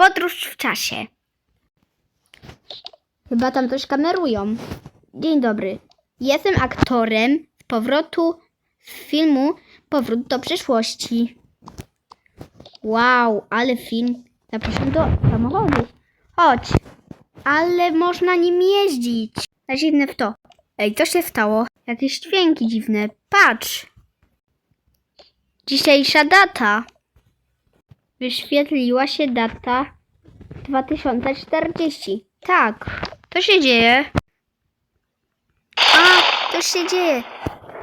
Podróż w czasie. Chyba tam coś kamerują. Dzień dobry. Jestem aktorem z powrotu z filmu Powrót do przyszłości. Wow, ale film. Zapraszam do samochodu. Chodź. Ale można nim jeździć. Za dziwne w to. Ej, co się stało? Jakieś dźwięki dziwne. Patrz. Dzisiejsza data. Wyświetliła się data 2040. Tak. Co się dzieje? A, coś się dzieje.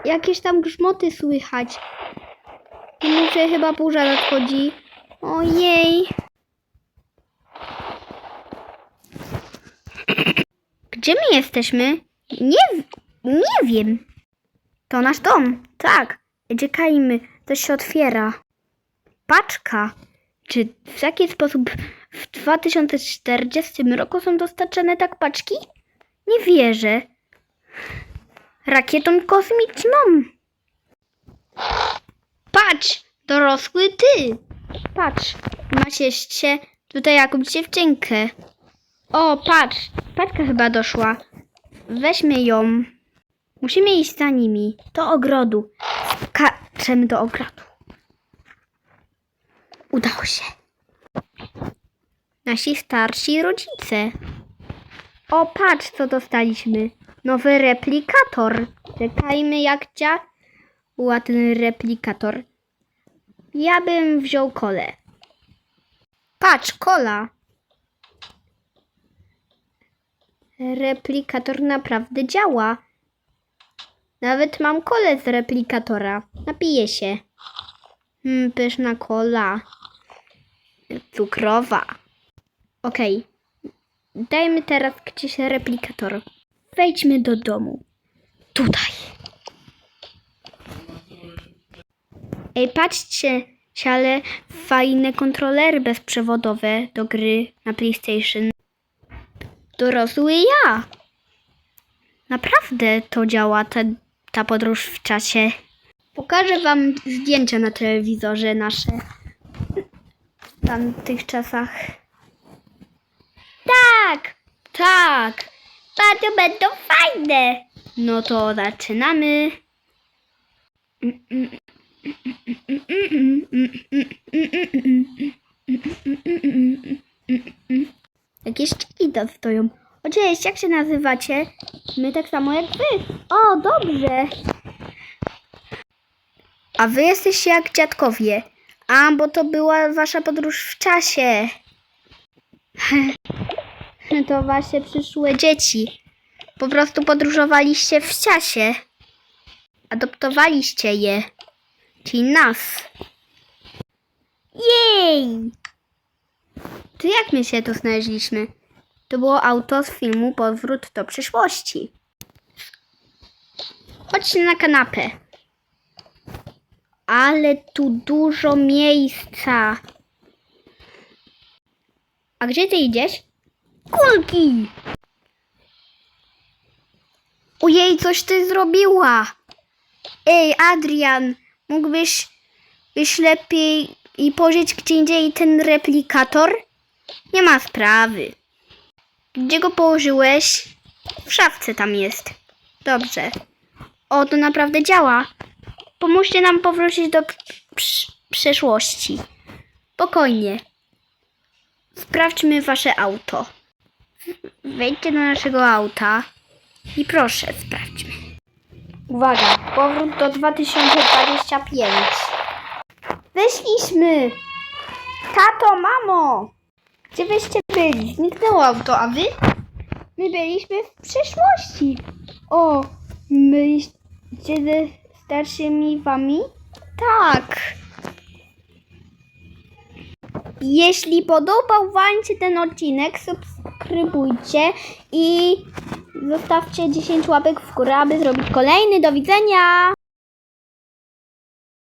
Jakieś tam grzmoty słychać. Muszę chyba burza nadchodzi. Ojej. Gdzie my jesteśmy? Nie, nie wiem. To nasz dom. Tak. Czekajmy. Coś się otwiera. Paczka. Czy w jaki sposób w 2040 roku są dostarczane tak paczki? Nie wierzę. Rakietą kosmiczną. Patrz, dorosły ty. Patrz, masz jeszcze tutaj jakąś dziewczynkę. O, patrz, paczka chyba doszła. Weźmy ją. Musimy iść za nimi. Do ogrodu. Skaczemy do ogrodu. Udało się. Nasi starsi rodzice. O, patrz, co dostaliśmy. Nowy replikator. Czekajmy, jak działa ten replikator. Ja bym wziął kolę. Patrz, kola. Replikator naprawdę działa. Nawet mam kolę z replikatora. Napiję się. Mm, pyszna kola. Cukrowa. Okej. Dajmy teraz gdzieś replikator. Wejdźmy do domu. Tutaj. Ej, patrzcie, ale fajne kontrolery bezprzewodowe do gry na PlayStation. Dorosły ja. Naprawdę to działa, ta, ta podróż w czasie. Pokażę wam zdjęcia na telewizorze nasze tamtych czasach. Tak, tak. Bardzo będą fajne. No to zaczynamy. Jakieś czeki tam stoją. O, cześć, jak się nazywacie? My tak samo jak wy. O, dobrze. A wy jesteście jak dziadkowie. A, bo to była wasza podróż w czasie. To wasze przyszłe dzieci. Po prostu podróżowaliście w czasie. Adoptowaliście je. Czyli nas. Jej! To jak my się tu znaleźliśmy? To było auto z filmu Powrót do przyszłości. Chodźcie na kanapę. Ale tu dużo miejsca. A gdzie ty idziesz? Kulki! Ojej, coś ty zrobiła! Ej, Adrian, mógłbyś byś lepiej i pożyć gdzie indziej ten replikator? Nie ma sprawy. Gdzie go położyłeś? W szafce tam jest. Dobrze. O, to naprawdę działa. Pomóżcie nam powrócić do przeszłości. Spokojnie. Sprawdźmy wasze auto. Wejdźcie do naszego auta i proszę, sprawdźmy. Uwaga, powrót do 2025. Wyszliśmy! Tato, mamo! Gdzie wyście byli? Zniknęło auto, a wy? My byliśmy w przeszłości. O, byliście starszymi wami? Tak. Jeśli podobał Wam się ten odcinek, subskrybujcie i zostawcie 10 łapek w górę, aby zrobić kolejny. Do widzenia!